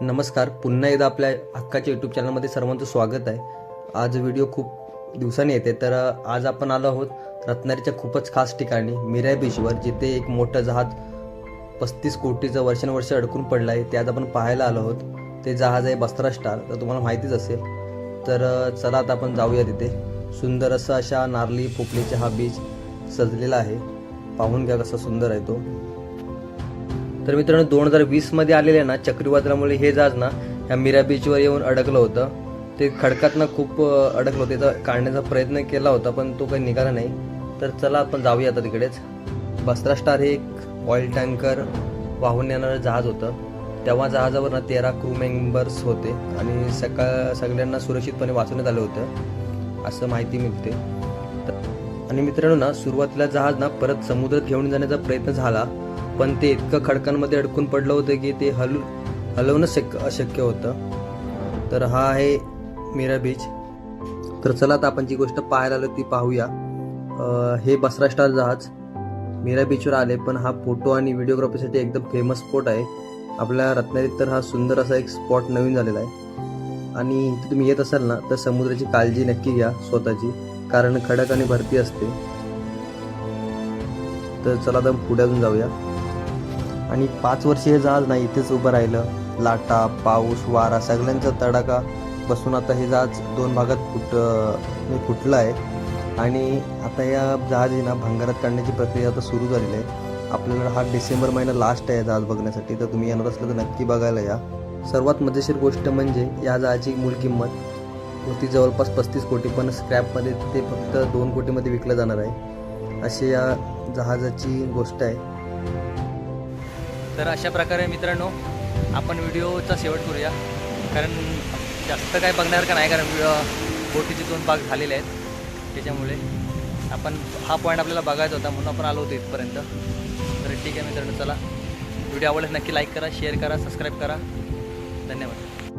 नमस्कार. पुन्हा एकदा आपल्या हक्काच्या यूट्यूब चॅनलमध्ये सर्वांचं स्वागत आहे. आज व्हिडिओ खूप दिवसांनी येते. तर आज आपण आलो आहोत रत्नागिरीच्या खूपच खास ठिकाणी मिराय बीचवर जिथे एक मोठं जहाज पस्तीस कोटीचं वर्षानुवर्ष अडकून पडलं आहे ते आज आपण पाहायला आलो आहोत. ते जहाज आहे बस्त्रा स्टार तर तुम्हाला माहितीच असेल. तर चला आता आपण जाऊया तिथे. सुंदर असं अशा नारली पोपलीचा हा बीच सजलेला आहे. पाहून घ्या कसा सुंदर आहे तो. तर मित्रांनो दोन हजार वीसमध्ये आलेले ना चक्रीवादळामुळे हे जहाज ना ह्या मीरा बीचवर येऊन अडकलं होतं. ते खडकात खूप अडकलं होतं. त्याचा काढण्याचा प्रयत्न केला होता पण तो काही निघाला नाही. तर चला आपण जाऊया आता तिकडेच. बस्त्रा स्टार हे एक ऑइल टँकर वाहून येणारं जहाज होतं. तेव्हा जहाजावर ना तेरा क्रू मेंबर्स होते आणि सकाळ सगळ्यांना सुरक्षितपणे वाचवण्यात आलं होतं असं माहिती मिळते. तर- आणि मित्रांनो ना सुरुवातीला जहाज ना परत समुद्रात घेऊन जाण्याचा प्रयत्न झाला. पण ते इतकं खडकांमध्ये अडकून पडलं होतं की ते हलू हलवणं शक्य अशक्य होतं. तर हा आहे मीरा बीच. तर चला आता आपण जी गोष्ट पाहायला आलो ती पाहूया. हे बसरा स्टार जहाज मीरा बीचवर आले पण हा फोटो आणि व्हिडिओग्राफीसाठी एकदम फेमस स्पॉट आहे. आपल्या रत्नागिरीत तर हा सुंदर असा एक स्पॉट नवीन झालेला आहे. आणि इथे तुम्ही येत असाल ना तर समुद्राची काळजी नक्की घ्या स्वतःची कारण खडक आणि भरती असते. तर चला आता पुढे अजून जाऊया. आणि पाच वर्षी हे जहाज नाही इथेच उभं राहिलं. लाटा पाऊस वारा सगळ्यांचा तडाखा. बसून आता हे जहाज दोन भागात फुट फुटलं आहे आणि आता या जहाजी ना भंगारात काढण्याची प्रक्रिया आता सुरू झालेली आहे. आपल्याला हा डिसेंबर महिना लास्ट आहे जहाज बघण्यासाठी. तर तुम्ही येणार असलं तर नक्की बघायला या. सर्वात मजेशीर गोष्ट म्हणजे या जहाजाची मूळ किंमत. होती जवळपास पस्तीस कोटी पण स्क्रॅपमध्ये ते फक्त दोन कोटीमध्ये विकलं जाणार आहे. अशी या जहाजाची गोष्ट आहे. तर अशा प्रकारे मित्रांनो आपण व्हिडिओचा शेवट करूया. कारण जास्त काय बघण्यासारखं नाही कारण व्हिडिओ बोटीचे दोन भाग झालेले आहेत. त्याच्यामुळे आपण हा पॉईंट आपल्याला बघायचा होता म्हणून आपण आलो होतो इथपर्यंत. तर ठीक आहे मित्रांनो चला. व्हिडिओ आवडल्यास नक्की लाईक करा शेअर करा सबस्क्राईब करा. धन्यवाद.